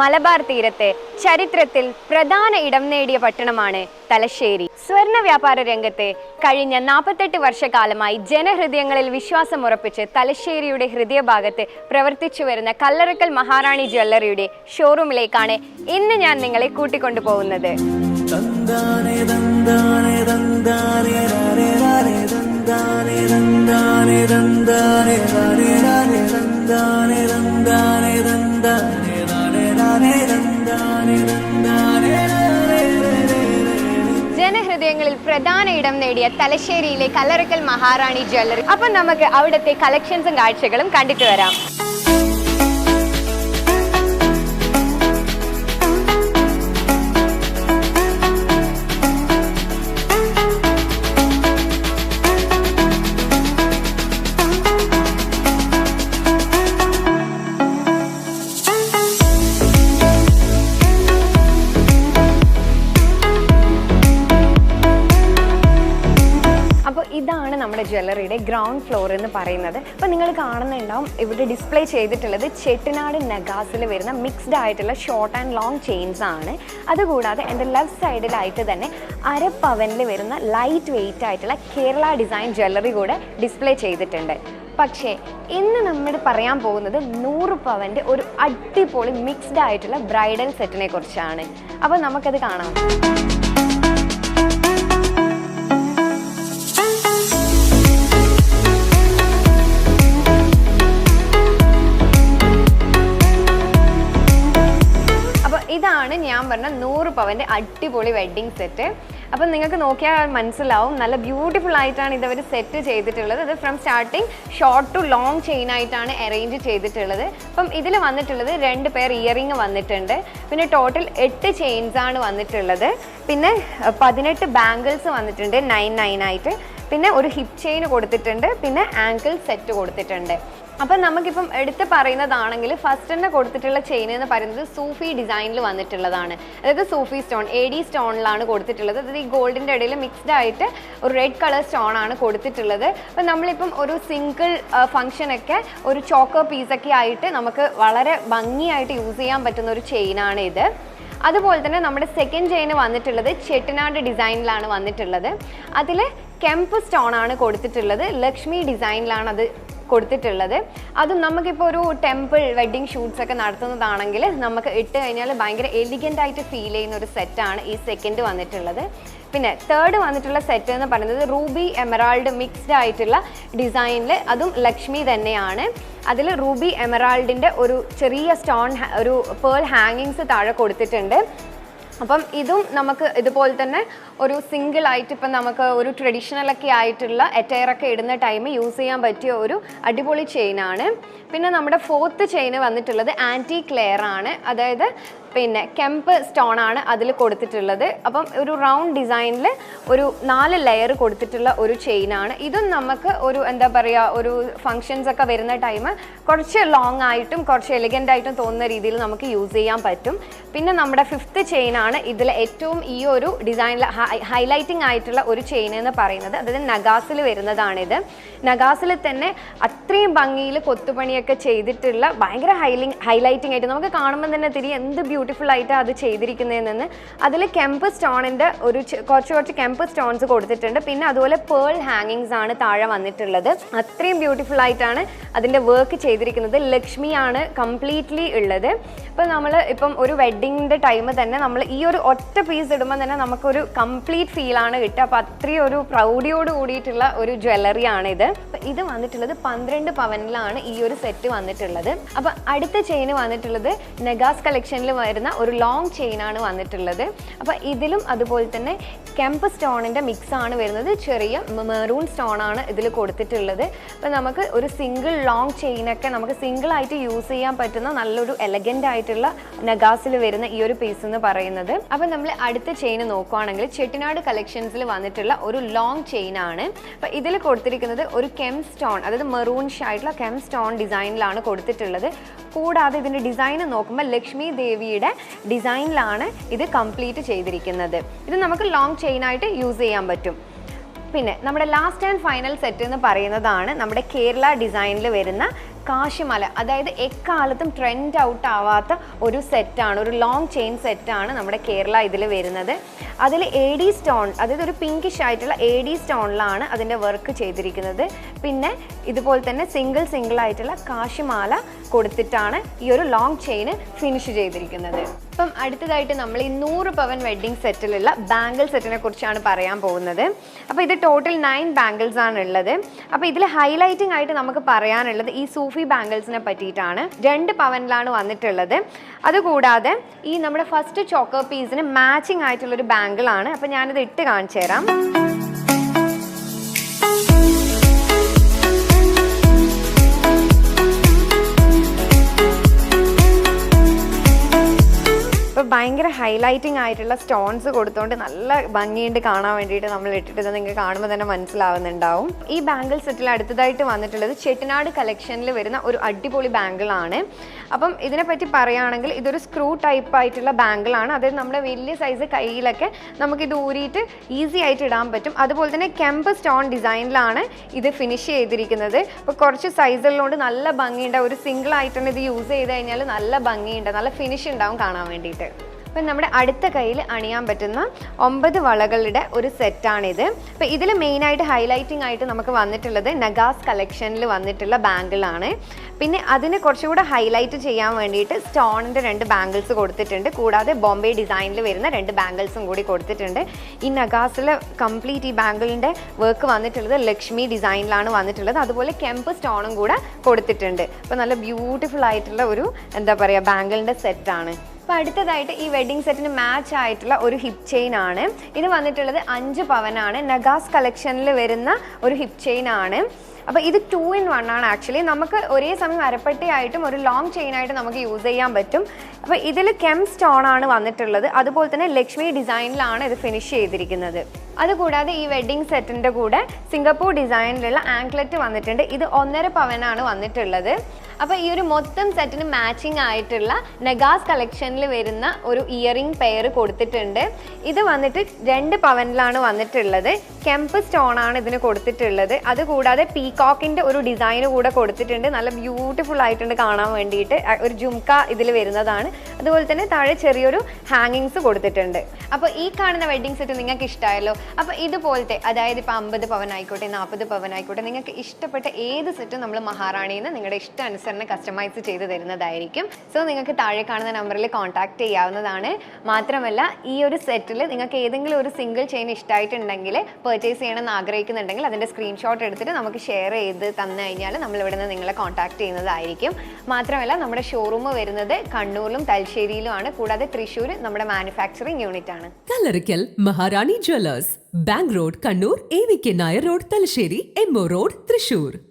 മലബാർ തീരത്തെ ചരിത്രത്തിൽ പ്രധാന ഇടം നേടിയ പട്ടണമാണ് തലശ്ശേരി. സ്വർണ വ്യാപാര രംഗത്തെ കഴിഞ്ഞ നാൽപ്പത്തെട്ട് വർഷക്കാലമായി ജനഹൃദയങ്ങളിൽ വിശ്വാസം ഉറപ്പിച്ച് തലശ്ശേരിയുടെ ഹൃദയഭാഗത്ത് പ്രവർത്തിച്ചു വരുന്ന കല്ലറക്കൽ മഹാറാണി ജ്വല്ലറിയുടെ ഷോറൂമിലേക്കാണ് ഇന്ന് ഞാൻ നിങ്ങളെ കൂട്ടിക്കൊണ്ടു പോകുന്നത്. തന്താനെ തന്താനെ തന്താനെ രാരെ രാരെ ജനഹൃദയങ്ങളിൽ പ്രധാന ഇടം നേടിയ തലശ്ശേരിയിലെ കല്ലറക്കൽ മഹാറാണി ജ്വല്ലറി. അപ്പൊ നമുക്ക് അവിടുത്തെ കളക്ഷൻസും കാഴ്ചകളും കണ്ടിട്ട് വരാം. നമ്മുടെ ജ്വല്ലറിയുടെ ഗ്രൗണ്ട് ഫ്ലോർ എന്ന് പറയുന്നത്. അപ്പോൾ നിങ്ങൾ കാണുന്നുണ്ടാവും ഇവിടെ ഡിസ്പ്ലേ ചെയ്തിട്ടുള്ളത് ചെട്ടിനാട് നഗാസിൽ വരുന്ന മിക്സ്ഡ് ആയിട്ടുള്ള ഷോർട്ട് ആൻഡ് ലോങ് ചെയിൻസ് ആണ്. അതുകൂടാതെ എന്റെ ലെഫ്റ്റ് സൈഡിലായിട്ട് തന്നെ അരപ്പവനിൽ വരുന്ന ലൈറ്റ് വെയിറ്റ് ആയിട്ടുള്ള കേരള ഡിസൈൻ ജ്വല്ലറി കൂടെ ഡിസ്പ്ലേ ചെയ്തിട്ടുണ്ട്. പക്ഷേ ഇന്ന് നമ്മൾ പറയാൻ പോകുന്നത് നൂറ് പവന്റെ ഒരു അടിപൊളി മിക്സ്ഡ് ആയിട്ടുള്ള ബ്രൈഡൽ സെറ്റിനെ കുറിച്ചാണ്. അപ്പോൾ നമുക്കത് കാണാം. പവന്റെ അടിപൊളി വെഡ്ഡിങ് സെറ്റ് അപ്പം നിങ്ങൾക്ക് നോക്കിയാൽ മനസ്സിലാവും നല്ല ബ്യൂട്ടിഫുൾ ആയിട്ടാണ് ഇതവർ സെറ്റ് ചെയ്തിട്ടുള്ളത്. ഇത് from starting short to long chain ആയിട്ടാണ് അറേഞ്ച് ചെയ്തിട്ടുള്ളത്. അപ്പം ഇതിൽ വന്നിട്ടുള്ളത് രണ്ട് പേർ ഇയറിങ് വന്നിട്ടുണ്ട്. പിന്നെ ടോട്ടൽ എട്ട് ചെയിൻസ് ആണ് വന്നിട്ടുള്ളത്. പിന്നെ പതിനെട്ട് ബാംഗിൾസ് വന്നിട്ടുണ്ട് നയൻ നയൻ ആയിട്ട്. പിന്നെ ഒരു ഹിപ് ചെയിൻ കൊടുത്തിട്ടുണ്ട് പിന്നെ ആങ്കിൾ സെറ്റ് കൊടുത്തിട്ടുണ്ട്. അപ്പം നമുക്കിപ്പം എടുത്ത് പറയുന്നതാണെങ്കിൽ ഫസ്റ്റ് തന്നെ കൊടുത്തിട്ടുള്ള ചെയിൻ എന്ന് പറയുന്നത് സൂഫി ഡിസൈനിൽ വന്നിട്ടുള്ളതാണ്. അതായത് സൂഫി സ്റ്റോൺ എ ഡി സ്റ്റോണിലാണ് കൊടുത്തിട്ടുള്ളത്. അതായത് ഈ ഗോൾഡിന്റെ ഇടയിൽ മിക്സ്ഡ് ആയിട്ട് ഒരു റെഡ് കളർ സ്റ്റോൺ ആണ് കൊടുത്തിട്ടുള്ളത്. അപ്പം നമ്മളിപ്പം ഒരു സിംഗിൾ ഫംഗ്ഷനൊക്കെ ഒരു ചോക്കോ പീസൊക്കെ ആയിട്ട് നമുക്ക് വളരെ ഭംഗിയായിട്ട് യൂസ് ചെയ്യാൻ പറ്റുന്ന ഒരു ചെയിനാണ് ഇത്. അതുപോലെ തന്നെ നമ്മുടെ സെക്കൻഡ് ചെയിൻ വന്നിട്ടുള്ളത് ചെട്ടിനാട് ഡിസൈനിലാണ് വന്നിട്ടുള്ളത്. അതിൽ കെമ്പ് സ്റ്റോൺ ആണ് കൊടുത്തിട്ടുള്ളത്. ലക്ഷ്മി ഡിസൈനിലാണ് അത് കൊടുത്തിട്ടുള്ളത്. അതും നമുക്കിപ്പോൾ ഒരു ടെമ്പിൾ വെഡ്ഡിങ് ഷൂട്ട്സ് ഒക്കെ നടത്തുന്നതാണെങ്കിൽ നമുക്ക് ഇട്ട് കഴിഞ്ഞാൽ ഭയങ്കര എലിഗന്റ് ആയിട്ട് ഫീൽ ചെയ്യുന്ന ഒരു സെറ്റാണ് ഈ സെക്കൻഡ് വന്നിട്ടുള്ളത്. പിന്നെ തേർഡ് വന്നിട്ടുള്ള സെറ്റ് എന്ന് പറയുന്നത് റൂബി എമറാൾഡ് മിക്സ്ഡ് ആയിട്ടുള്ള ഡിസൈനിൽ അതും ലക്ഷ്മി തന്നെയാണ്. അതിൽ റൂബി എമറാൾഡിന്റെ ഒരു ചെറിയ സ്റ്റോൺ ഒരു പേൾ ഹാങ്ങിങ്സ് താഴെ കൊടുത്തിട്ടുണ്ട്. അപ്പം ഇതും നമുക്ക് ഇതുപോലെ തന്നെ ഒരു സിംഗിൾ ആയിട്ട് ഇപ്പം നമുക്ക് ഒരു ട്രഡീഷണൽ ഒക്കെ ആയിട്ടുള്ള ഒക്കെ ഇടുന്ന ടൈം യൂസ് ചെയ്യാൻ പറ്റിയ ഒരു അടിപൊളി ചെയിനാണ് പിന്നെ നമ്മുടെ ഫോർത്ത് ചെയിൻ വന്നിട്ടുള്ളത് ആന്റി ക്ലെയർ ആണ്. അതായത് പിന്നെ കെമ്പ് സ്റ്റോൺ ആണ് അതിൽ കൊടുത്തിട്ടുള്ളത്. അപ്പം ഒരു റൗണ്ട് ഡിസൈനിൽ ഒരു നാല് ലെയർ കൊടുത്തിട്ടുള്ള ഒരു ചെയിൻ ആണ്. ഇതും നമുക്ക് ഒരു എന്താ പറയുക ഒരു ഫങ്ഷൻസ് ഒക്കെ വരുന്ന ടൈം കുറച്ച് ലോങ് ആയിട്ടും കുറച്ച് എലിഗന്റ് ആയിട്ടും തോന്നുന്ന രീതിയിൽ നമുക്ക് യൂസ് ചെയ്യാൻ പറ്റും. പിന്നെ നമ്മുടെ ഫിഫ്ത്ത് ആണ് ഇതിൽ ഏറ്റവും ഈ ഒരു ഡിസൈനിൽ ഹൈലൈറ്റിംഗ് ആയിട്ടുള്ള ഒരു ചെയിൻ എന്ന് പറയുന്നത്. അതായത് നഗാസിൽ വരുന്നതാണിത്. നഗാസിൽ തന്നെ അത്രയും ഭംഗിയിൽ കൊത്തുപണിയൊക്കെ ചെയ്തിട്ടുള്ള ഭയങ്കര ഹൈലിങ് ഹൈലൈറ്റിംഗ് ആയിട്ട് നമുക്ക് കാണുമ്പോൾ തന്നെ തിരി എന്ത് ബ്യൂട്ടിഫുൾ ആയിട്ട് അത് ചെയ്തിരിക്കുന്നതെന്ന്. അതിൽ കെമ്പ് സ്റ്റോണിന്റെ ഒരു കുറച്ച് കുറച്ച് കെമ്പ് സ്റ്റോൺസ് കൊടുത്തിട്ടുണ്ട്. പിന്നെ അതുപോലെ പേൾ ഹാങ്ങിങ്സ് ആണ് താഴെ വന്നിട്ടുള്ളത്. അത്രയും ബ്യൂട്ടിഫുൾ ആയിട്ടാണ് അതിന്റെ വർക്ക് ചെയ്തിരിക്കുന്നത്. ലക്ഷ്മിയാണ് കംപ്ലീറ്റ്ലി ഉള്ളത്. ഇപ്പോൾ നമ്മൾ ഇപ്പം ഒരു വെഡ്ഡിങ്ങിന്റെ ടൈം തന്നെ നമ്മൾ ഈ ഒരു ഒറ്റ പീസ് ഇടുമ്പോൾ തന്നെ നമുക്കൊരു കംപ്ലീറ്റ് ഫീലാണ് കിട്ടുക. അപ്പോൾ അത്രയും ഒരു പ്രൗഡിയോട് കൂടിയിട്ടുള്ള ഒരു ജ്വല്ലറി ആണിത്. ഇത് വന്നിട്ടുള്ളത് പന്ത്രണ്ട് പവനിലാണ് ഈ ഒരു സെറ്റ് വന്നിട്ടുള്ളത്. അപ്പോൾ അടുത്ത ചെയിൻ വന്നിട്ടുള്ളത് നെഗാസ് കളക്ഷനിൽ വരുന്ന ഒരു ലോങ് ചെയിൻ ആണ് വന്നിട്ടുള്ളത്. അപ്പോൾ ഇതിലും അതുപോലെ തന്നെ കെമ്പ് സ്റ്റോണിന്റെ ആണ് വരുന്നത്. ചെറിയ മെറൂൺ സ്റ്റോൺ ആണ് ഇതിൽ കൊടുത്തിട്ടുള്ളത്. അപ്പോൾ നമുക്ക് ഒരു സിംഗിൾ ലോങ് ചെയിനൊക്കെ നമുക്ക് സിംഗിൾ ആയിട്ട് യൂസ് ചെയ്യാൻ പറ്റുന്ന നല്ലൊരു എലഗന്റ് ആയിട്ടുള്ള നഗാസിൽ വരുന്ന ഈ ഒരു പീസ് എന്ന് പറയുന്നത്. അപ്പോൾ നമ്മൾ അടുത്ത ചെയിൻ നോക്കുവാണെങ്കിൽ ചെട്ടിനാട് കളക്ഷൻസിൽ വന്നിട്ടുള്ള ഒരു ലോങ് ചെയിൻ ആണ്. അപ്പോൾ ഇതിൽ കൊടുത്തിരിക്കുന്നത് ഒരു കെം സ്റ്റോൺ അതായത് മെറൂൺഷ് ആയിട്ടുള്ള കെം സ്റ്റോൺ ഡിസൈനിലാണ് കൊടുത്തിട്ടുള്ളത്. കൂടാതെ ഇതിന്റെ ഡിസൈൻ നോക്കുമ്പോൾ ലക്ഷ്മി ദേവിയുടെ ഡിസൈനിലാണ് ഇത് കംപ്ലീറ്റ് ചെയ്തിരിക്കുന്നത്. ഇത് നമുക്ക് ലോങ് ചെയിനായിട്ട് യൂസ് ചെയ്യാൻ പറ്റും. പിന്നെ നമ്മുടെ ലാസ്റ്റ് ആൻഡ് ഫൈനൽ സെറ്റ് എന്ന് പറയുന്നതാണ് നമ്മുടെ കേരള ഡിസൈനിൽ വരുന്ന കാശിമല അതായത് എക്കാലത്തും ട്രെൻഡ് ഔട്ട് ആവാത്ത ഒരു സെറ്റാണ് ഒരു ലോങ് ചെയിൻ സെറ്റാണ് നമ്മുടെ കേരള ഇതിൽ വരുന്നത്. അതിൽ എ ഡി സ്റ്റോൺ അതായത് ഒരു പിങ്കിഷ് ആയിട്ടുള്ള എ ഡി സ്റ്റോണിലാണ് അതിന്റെ വർക്ക് ചെയ്തിരിക്കുന്നത്. പിന്നെ ഇതുപോലെ തന്നെ സിംഗിൾ സിംഗിൾ ആയിട്ടുള്ള കാശിമാല കൊടുത്തിട്ടാണ് ഈ ഒരു ലോങ് ചെയിന് ഫിനിഷ് ചെയ്തിരിക്കുന്നത്. ഇപ്പം അടുത്തതായിട്ട് നമ്മൾ ഈ നൂറ് പവൻ വെഡ്ഡിംഗ് സെറ്റിലുള്ള ബാംഗിൾ സെറ്റിനെ കുറിച്ചാണ് പറയാൻ പോകുന്നത്. അപ്പോൾ ഇത് ടോട്ടൽ നയൻ ബാംഗിൾസ് ആണ് ഉള്ളത് അപ്പോൾ ഇതിൽ ഹൈലൈറ്റിംഗ് ആയിട്ട് നമുക്ക് പറയാനുള്ളത് ഈ സൂഫി ബാംഗിൾസിനെ പറ്റിയിട്ടാണ്. രണ്ട് പവനിലാണ് വന്നിട്ടുള്ളത്. അതുകൂടാതെ ഈ നമ്മുടെ ഫസ്റ്റ് ചോക്കോ പീസിന് മാച്ചിങ് ആയിട്ടുള്ളൊരു ബാംഗിളാണ് അപ്പോൾ ഞാനിത് ഇട്ട് കാണിച്ചു തരാം ഭയങ്കര ഹൈലൈറ്റിംഗ് ആയിട്ടുള്ള സ്റ്റോൺസ് കൊടുത്തുകൊണ്ട് നല്ല ഭംഗിയുണ്ട് കാണാൻ വേണ്ടിയിട്ട് നമ്മൾ ഇട്ടിട്ട് നിങ്ങൾക്ക് കാണുമ്പോൾ തന്നെ മനസ്സിലാവുന്നുണ്ടാവും. ഈ ബാംഗിൾ സെറ്റിൽ അടുത്തതായിട്ട് വന്നിട്ടുള്ളത് ചെട്ടിനാട് കളക്ഷനിൽ വരുന്ന ഒരു അടിപൊളി ബാംഗിളാണ് അപ്പം ഇതിനെപ്പറ്റി പറയുകയാണെങ്കിൽ ഇതൊരു സ്ക്രൂ ടൈപ്പ് ആയിട്ടുള്ള ബാംഗിളാണ് അതായത് നമ്മുടെ വലിയ സൈസ് കയ്യിലൊക്കെ നമുക്കിത് ഊരിയിട്ട് ഈസി ആയിട്ട് ഇടാൻ പറ്റും. അതുപോലെ തന്നെ കെമ്പ് സ്റ്റോൺ ഡിസൈനിലാണ് ഇത് ഫിനിഷ് ചെയ്തിരിക്കുന്നത്. അപ്പോൾ കുറച്ച് സൈസുകളിലോണ്ട് നല്ല ഭംഗിയുണ്ട്. ഒരു സിംഗിൾ ആയിട്ടാണ് ഇത് യൂസ് ചെയ്ത് കഴിഞ്ഞാൽ നല്ല ഭംഗിയുണ്ട്. നല്ല ഫിനിഷ് ഉണ്ടാവും കാണാൻ വേണ്ടിയിട്ട്. അപ്പം നമ്മുടെ അടുത്ത കയ്യിൽ അണിയാൻ പറ്റുന്ന ഒമ്പത് വളകളുടെ ഒരു സെറ്റാണിത്. അപ്പോൾ ഇതിൽ മെയിനായിട്ട് ഹൈലൈറ്റിംഗ് ആയിട്ട് നമുക്ക് വന്നിട്ടുള്ളത് നഗാസ് കളക്ഷനിൽ വന്നിട്ടുള്ള ബാങ്കിളാണ് പിന്നെ അതിന് കുറച്ചുകൂടെ ഹൈലൈറ്റ് ചെയ്യാൻ വേണ്ടിയിട്ട് സ്റ്റോണിന്റെ രണ്ട് ബാങ്കിൾസ് കൊടുത്തിട്ടുണ്ട്. കൂടാതെ ബോംബെ ഡിസൈനിൽ വരുന്ന രണ്ട് ബാങ്കിൾസും കൂടി കൊടുത്തിട്ടുണ്ട്. ഈ നഗാസിൽ കംപ്ലീറ്റ് ഈ ബാങ്കിളിന്റെ വർക്ക് വന്നിട്ടുള്ളത് ലക്ഷ്മി ഡിസൈനിലാണ് വന്നിട്ടുള്ളത്. അതുപോലെ കെമ്പ് സ്റ്റോണും കൂടെ കൊടുത്തിട്ടുണ്ട്. അപ്പോൾ നല്ല ബ്യൂട്ടിഫുൾ ആയിട്ടുള്ള ഒരു എന്താ പറയുക ബാങ്കിളിന്റെ സെറ്റാണ്. അപ്പോൾ അടുത്തതായിട്ട് ഈ വെഡിങ് സെറ്റിന് മാച്ച് ആയിട്ടുള്ള ഒരു ഹിപ് ചെയിൻ ആണ്. ഇത് വന്നിട്ടുള്ളത് അഞ്ച് പവനാണ്. നഗാസ് കളക്ഷനിൽ വരുന്ന ഒരു ഹിപ് ചെയിൻ ആണ്. അപ്പോൾ ഇത് ടു ഇൻ വൺ ആണ് ആക്ച്വലി നമുക്ക് ഒരേ സമയം അരപ്പട്ടിയായിട്ടും ഒരു ലോങ് ചെയിനായിട്ട് നമുക്ക് യൂസ് ചെയ്യാൻ പറ്റും. അപ്പോൾ ഇതിൽ കെം സ്റ്റോൺ ആണ് വന്നിട്ടുള്ളത്. അതുപോലെ തന്നെ ലക്ഷ്മി ഡിസൈനിലാണ് ഇത് ഫിനിഷ് ചെയ്തിരിക്കുന്നത്. അതുകൂടാതെ ഈ വെഡ്ഡിംഗ് സെറ്റിന്റെ കൂടെ സിംഗപ്പൂർ ഡിസൈനിലുള്ള ആങ്ക്ലെറ്റ് വന്നിട്ടുണ്ട്. ഇത് ഒന്നര പവനാണ് വന്നിട്ടുള്ളത്. അപ്പോൾ ഈ ഒരു മൊത്തം സെറ്റിന് മാച്ചിങ് ആയിട്ടുള്ള നെഗാസ് കളക്ഷനിൽ വരുന്ന ഒരു ഇയറിംഗ് പെയർ കൊടുത്തിട്ടുണ്ട്. ഇത് വന്നിട്ട് രണ്ട് പവനിലാണ് വന്നിട്ടുള്ളത്. കെമ്പ് സ്റ്റോൺ ആണ് ഇതിന് കൊടുത്തിട്ടുള്ളത്. അതുകൂടാതെ പീകോക്കിന്റെ ഒരു ഡിസൈൻ കൂടെ കൊടുത്തിട്ടുണ്ട്. നല്ല ബ്യൂട്ടിഫുൾ ആയിട്ടുണ്ട് കാണാൻ വേണ്ടിയിട്ട്. ഒരു ജുംക്ക ഇതിൽ വരുന്നതാണ്. അതുപോലെ തന്നെ താഴെ ചെറിയൊരു ഹാങ്ങിങ്സ് കൊടുത്തിട്ടുണ്ട്. അപ്പോൾ ഈ കാണുന്ന വെഡിങ് സെറ്റ് നിങ്ങൾക്ക് ഇഷ്ടമായല്ലോ അപ്പോൾ ഇതുപോലത്തെ അതായത് ഇപ്പോൾ അമ്പത് പവൻ ആയിക്കോട്ടെ നാൽപ്പത് പവൻ ആയിക്കോട്ടെ നിങ്ങൾക്ക് ഇഷ്ടപ്പെട്ട ഏത് സെറ്റും നമ്മൾ മഹാറാണിയിൽ നിന്ന് നിങ്ങളുടെ ഇഷ്ടാനുസരണം കസ്റ്റമൈസ് ചെയ്ത് തരുന്നതായിരിക്കും. സോ നിങ്ങൾക്ക് താഴെ കാണുന്ന നമ്പറിൽ കോൺടാക്റ്റ് ചെയ്യാവുന്നതാണ്. മാത്രമല്ല ഈ ഒരു സെറ്റിൽ നിങ്ങൾക്ക് ഏതെങ്കിലും ഒരു സിംഗിൾ ചെയിൻ ഇഷ്ടമായിട്ടുണ്ടെങ്കിൽ പർച്ചേസ് ചെയ്യണമെന്ന് ആഗ്രഹിക്കുന്നുണ്ടെങ്കിൽ അതിന്റെ സ്ക്രീൻഷോട്ട് എടുത്തിട്ട് നമുക്ക് ഷെയർ ചെയ്ത് തന്നു കഴിഞ്ഞാൽ നമ്മൾ ഇവിടെ നിന്ന് നിങ്ങളെ കോൺടാക്ട് ചെയ്യുന്നതായിരിക്കും. മാത്രമല്ല നമ്മുടെ ഷോറൂം വരുന്നത് കണ്ണൂരിലും തലശ്ശേരിയിലുമാണ്. കൂടാതെ തൃശ്ശൂർ നമ്മുടെ മാനുഫാക്ചറിങ് യൂണിറ്റ് ആണ്. Kallarickal Maharani jewellers bank road Kannur A V K Nair road Thalassery MO road Thrissur